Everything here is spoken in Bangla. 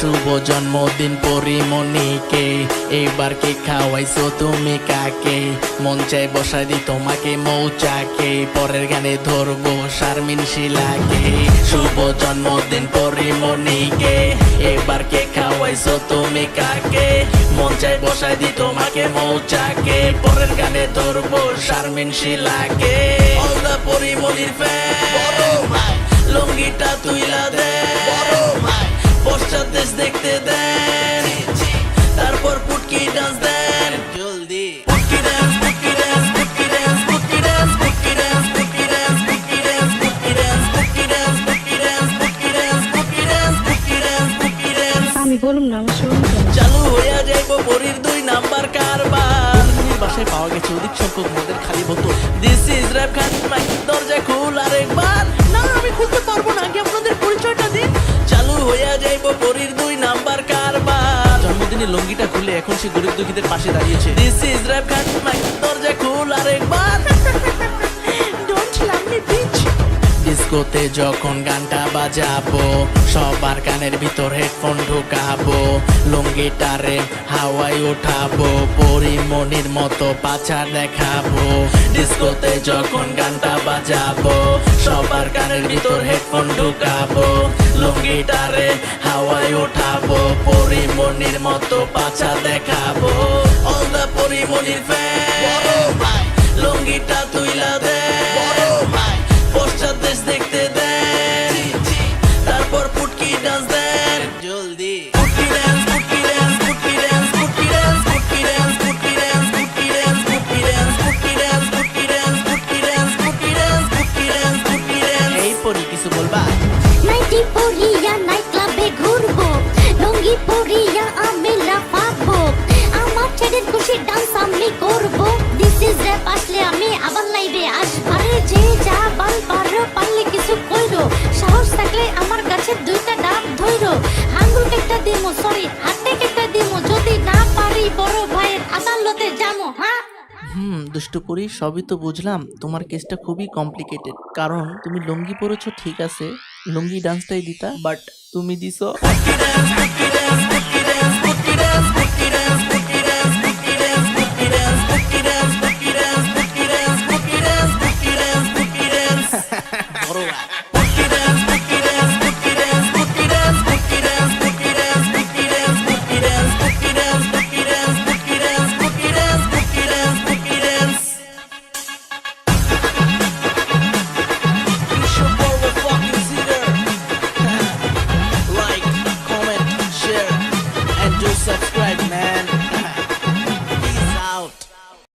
শুভ জন্মদিন পরিমণিকে। এবার কে খাওয়াইছো তুমি কাকে? মন চাই বসাই দি তোমাকে মৌচাকে। পরের গানে ধরবো শারমিন শিলাকে। শুভ জন্মদিন পরিমণিকে। এবার কে খাওয়াইছো তুমি কাকে? মন চাই বসাই দি তোমাকে মৌচাকে। পরের গানে ধরবো শারমিন শিলাকে। অলদা পরিমণির ফ্যান লঙ্গিটা তুইলা আমি না শুনুন চালু হইয়া যাইব পরীর দুই নাম্বার কারবার। বাসায় পাওয়া গেছে অধিক সংখ্যক মদের খালি বোতল। দিস ইজ র্যাপ খান দরজা খুল আরেকবার না, আমি খুলতে পারব না, আগে আপনাদের পরিচয়টা দিন। চালু হইয়া যাইব পরীর দুই নাম্বার কারবার। জন্মদিনে লঙ্গিটা খুলে এখন সে গরিব দুঃখীদের পাশে দাঁড়িয়েছে। দিস ইজ র্যাপ খান দরজা খুল আরেকবার ডিস্কোতে যখন গানটা বাজাবো সবার কানের ভিতর হেডফোন ঢুকাবো লুঙ্গিটারে হাওয়ায় উঠাবো পরিমণির মতো পাছা দেখাবো। ডিস্কোতে যখন গানটা বাজাবো সবার কানের ভিতর হেডফোন ঢুকাবো লুঙ্গিটারে হাওয়ায় উঠাবো পরিমণির মতো পাছা দেখাবো। অল দা পরিমণির ফ্যান লুঙ্গিটা ডান্স এই পরি, কিছু বলবা? নাইটি পরিয়া নাইট ক্লাবে ঘুরবো। লুঙ্গি পরিয়া আমি লাফাবো। আমার ছেলের খুশি ডান্স আমি করব। আদালতে যাব হ্যাঁ? হুম, দুষ্টু পরি সবই তো বুঝলাম। তোমার কেসটা খুবই কমপ্লিকেটেড কারণ তুমি লুঙ্গি পরেছো, ঠিক আছে। লুঙ্গি ডান্সটাই দিতা বাট তুমি দিছো